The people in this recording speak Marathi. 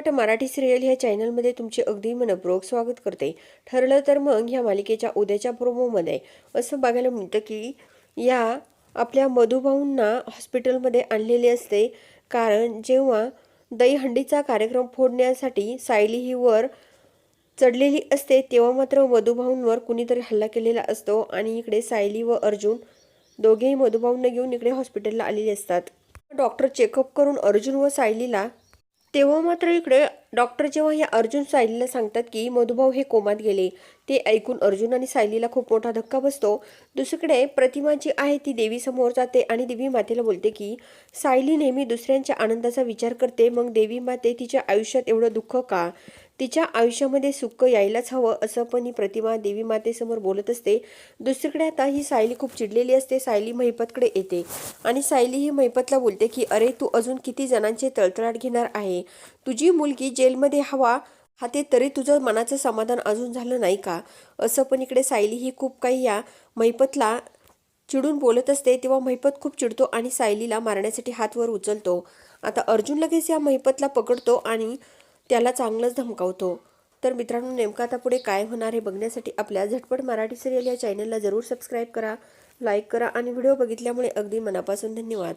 चित्रपट मराठी सिरियल ह्या चॅनलमध्ये तुमचे अगदी मनपूर्वक स्वागत करते. ठरलं तर मग ह्या मालिकेच्या उद्याच्या प्रोमोमध्ये. असं बघायला मिळतं की या आपल्या मधुभाऊंना हॉस्पिटलमध्ये आणलेले असते. कारण जेव्हा दहीहंडीचा कार्यक्रम फोडण्यासाठी सायली ही वर चढलेली असते तेव्हा मात्र मधुभाऊंवर कुणीतरी हल्ला केलेला असतो आणि इकडे सायली व अर्जुन दोघेही मधुभाऊंना घेऊन इकडे हॉस्पिटलला आलेले असतात. डॉक्टर चेकअप करून अर्जुन व सायलीला तेव्हा मात्र इकडे डॉक्टर जेव्हा या अर्जुन सायलीला सांगतात की मधुभाऊ हे कोमात गेले. ते ऐकून अर्जुन आणि सायलीला खूप मोठा धक्का बसतो. दुसरीकडे प्रतिमा जी आहे ती देवीसमोर जाते आणि देवी मातेला बोलते की सायली नेहमी दुसऱ्यांच्या आनंदाचा विचार करते मग देवी माते तिच्या आयुष्यात एवढं दुःख का? तिच्या आयुष्यामध्ये सुख यायलाच हवं असं पण ही प्रतिमा देवी मातेसमोर बोलत असते. दुसरीकडे आता ही सायली खूप चिडलेली असते. सायली महिपतकडे येते आणि सायली ही महिपतला बोलते की अरे तू अजून किती जणांचे तळतळाट घेणार आहे? तुझी मुलगी जेलमध्ये हवा हा ते तरी तुझं मनाचं समाधान अजून झालं नाही का? असं पण इकडे सायली ही खूप काही या महिपतला चिडून बोलत असते. तेव्हा महिपत खूप चिडतो आणि सायलीला मारण्यासाठी हात वर उचलतो. आता अर्जुन लगेच या महिपतला पकडतो आणि त्याला चांगलंच धमकावतो. तर मित्रांनो नेमकं आता पुढे काय होणार हे बघण्यासाठी आपल्या झटपट मराठी सिरियल या चॅनलला जरूर सबस्क्राईब करा लाईक करा आणि व्हिडिओ बघितल्यामुळे अगदी मनापासून धन्यवाद.